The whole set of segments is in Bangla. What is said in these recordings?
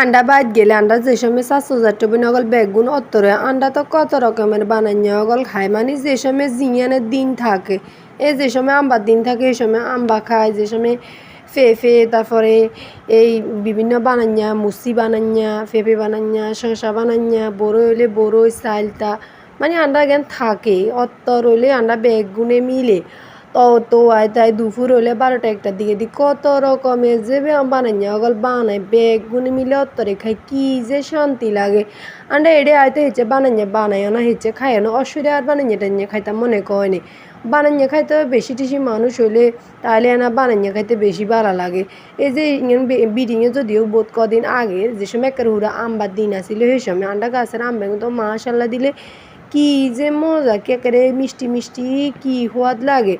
আন্ডা বাইত গেলে আন্ডা যে সময় চারশো চারটে বই নগল বেগুন অত্তরে, আন্ডা তো কত রকমের বানান্য অগল খায়। মানে যে সময় জিয়ানের দিন থাকে এই যে সময় আম্বার দিন থাকে এই সময় আম্বা খায়, যে সময় ফেফে তারপরে এই বিভিন্ন বানান্যা মুসি বানান্যা ফেফে বানান্যা শসা বানান্যা বড়ো হইলে বড়ো সাইলটা মানে আন্ডা জ্ঞান থাকে, অত্তর হইলে আন্ডা বেগুনে মিলে। তো তো আয় তাই দুপুর হলে বারোটা একটার দিকে দি। কত রকমের যে বানাই অগল বানাই বেগুন মিলে অত্তরে খাই, কি যে শান্তি লাগে। আন্ডা এডে আয়তো হেচ্ছে বানাই বানাই না হেচ্ছে খাই না, অসুরে আর বানাই টাইনে খাইতাম মনে কয়নি বানাইয়া খাইতে বেশি টেশি মানুষ হইলে তাহলে না বানাইয়া খাইতে বেশি ভালো লাগে। এই যে বিডিংয়ে যদিও বোধ কদিন আগে যে সময় একটা হুরা আম্বার দিন আসিল সেই সময় আন্ডা গাছের আম্বা কিন্তু মাশাল্লাহ দিলে কি যে মজা, কে করে মিষ্টি মিষ্টি কি হওয়াত লাগে।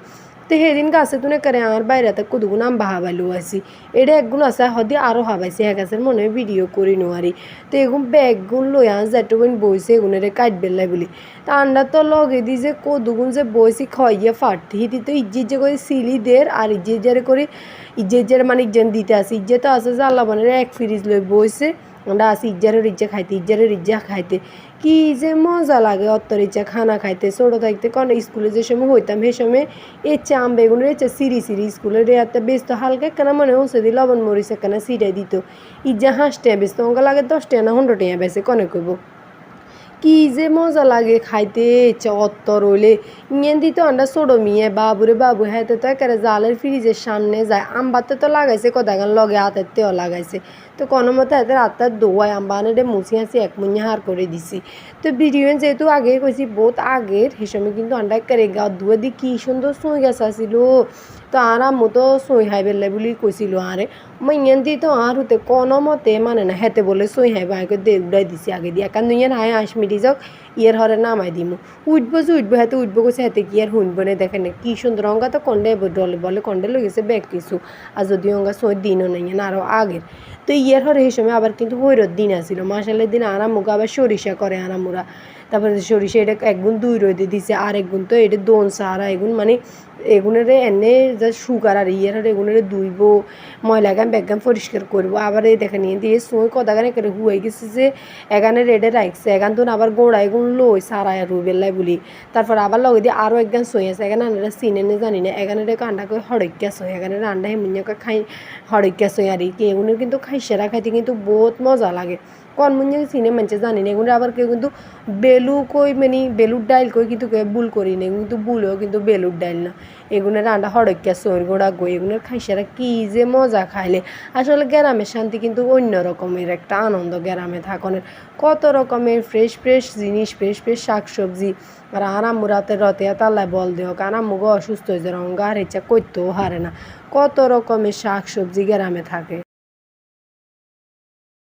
তো সেদিন গাছে তুনে করে আমার বাইরে বাইরেতে কতগুণ আম হাবাইলো আছি এটা একগুণ আছে হদি আরও হাবাইছে এক গাছের মনে হয় ভিডিও করি নোয়ারি তো এগুন ব্যাগগুণ লই আন যেটুকুন বইছে এগুনের কাট বেলাই বলি তা আন্ডা তো লগে দি যে কদুগুণ যে বইছি খাইয়ে ফাটতি হিতি তো ইজ্জিত যে করে সিলি দের আর ইজ্জিত যারে করে ইজ্জিত যারে মানে ইজ্জেন দিতে আসে ইজ্জে তো আসে যে আল্লাহ মানে এক ফ্রিজ লই বইছে আমরা আসি ইজ্জারের ইজ্জা খাইতে ইজ্জারের ইজ্জা খাইতে কি যে মজা লাগে অত্তর ইচ্ছা খানা খাইতে ছোটো থাকতে কোন স্কুলে যে সময় হইতাম সে সময় এচ্ছে আম বেগুনের এচ্ছে সিরি সিরি স্কুলের রেয়াতে তো হালকা একখানা মনে হচ্ছে দি লবণ মরিচ একখানা সিটাই দিত ইজ্জা হাঁস বেশ তো লাগে দশ না টিয়া বেচে কনে কইব কি যে মজা লাগে খাইতে, ইচ্ছা অত্তর হইলে ইয়েন দিত আন্ডা ছোটো মিয়ে, বাবুরে বাবু হ্যাঁ তো একেবারে জালের ফ্রিজের সামনে যায়। আম্বাতে তো লাগাইছে কদাগান লগে হাতের তেও লাগাইছে। তো কোনো মতো হাতের হাতটা দোয়ায় আম্বানে মুছি হাসি, এক মুഞ്ഞা হার করে দিছি। তো ভিডিও যেহেতু আগে কইছি, বহুত আগের সে কিন্তু আন্ডা একেবারে গা ধুয়ে দি, কি সুন্দর সুই গেছে আসিল তো আর আম্মু তো সই হাই বেলে বলি আরে মই ইয়েন দি তো আর হতে কোনো মতে মানে না হেতে বলে সই হাই বাইকে দে উড়াই দিছি আগে দিয়ে। একান দুইয়ান হাই আস মিটি যাওক ইয়ের হরে নামাই দিমু। উঠবো যে উঠবো হাতে উঠবো কইছে হাতে কি আর শুনব না দেখেন কি সুন্দর অঙ্গা তো কন্ডে ডলে বলে কন্ডে লই গেছে ব্যাগ কিছু। আর যদি অঙ্গা সই দিনও নাই না আরও আগের তো ইয়ের হরে এই সময় আবার কিন্তু হৈরত দিন আসিল মাসালের দিন আরামুক আবার সরিষা করে আরামুরা তারপরে সরিষা এটা একগুণ দুই রোদে দিছে আর একগুণ তো এটা দোন সারা এগুন মানে এগুনের এনে যা সুগার আর ইয়ের আর এগুনের দুইব ময়লা গান ব্যাগান পরিষ্কার করব। আবার এই দেখে নিয়ে দিয়ে সময় কদাগান একেবারে হুয়ে গেছে যে এখানে রেডে রাখছে এখান তো আবার গোড়া এগুন লই সারা আর বেল্লাই বলি। তারপর আবার লগে দিয়ে আরও একগান সই আছে। এখানে আন্ডারা চিনে নে জানি না। এখানে রেখে আন্ডা করে হড়ক্যা সই এখানে আন্ডা হেমুনিয়াকে খাই হড়ক্যা সই আর কি এগুনের কিন্তু খাইসেরা খাইতে কিন্তু বহুত মজা লাগে। কোন মুঞ্জে চিনে মানছে জানি না। এগুলো আবার কেউ কিন্তু বেলু কই মানে বেলুর ডাইল কই কিন্তু ভুল করি না। কিন্তু ভুলেও কিন্তু বেলুর ডাইল না। এগুনের রান্না হড়কিয়া সৈর গোড়া গো, এগুনের খাইসারা কি যে মজা খাইলে। আসলে গ্রামের শান্তি কিন্তু অন্য রকমের একটা আনন্দ গ্রামে থাকনের। কত রকমের ফ্রেশ ফ্রেশ জিনিস ফ্রেশ ফ্রেশ শাকসবজি। আর আরামু রাতে রতে তাল্লায় বল দেও আরামুগো অসুস্থ হয়েছে রঙ আর ইচ্ছা করতেও হারে না। কত রকমের শাক সবজি গ্রামে থাকে।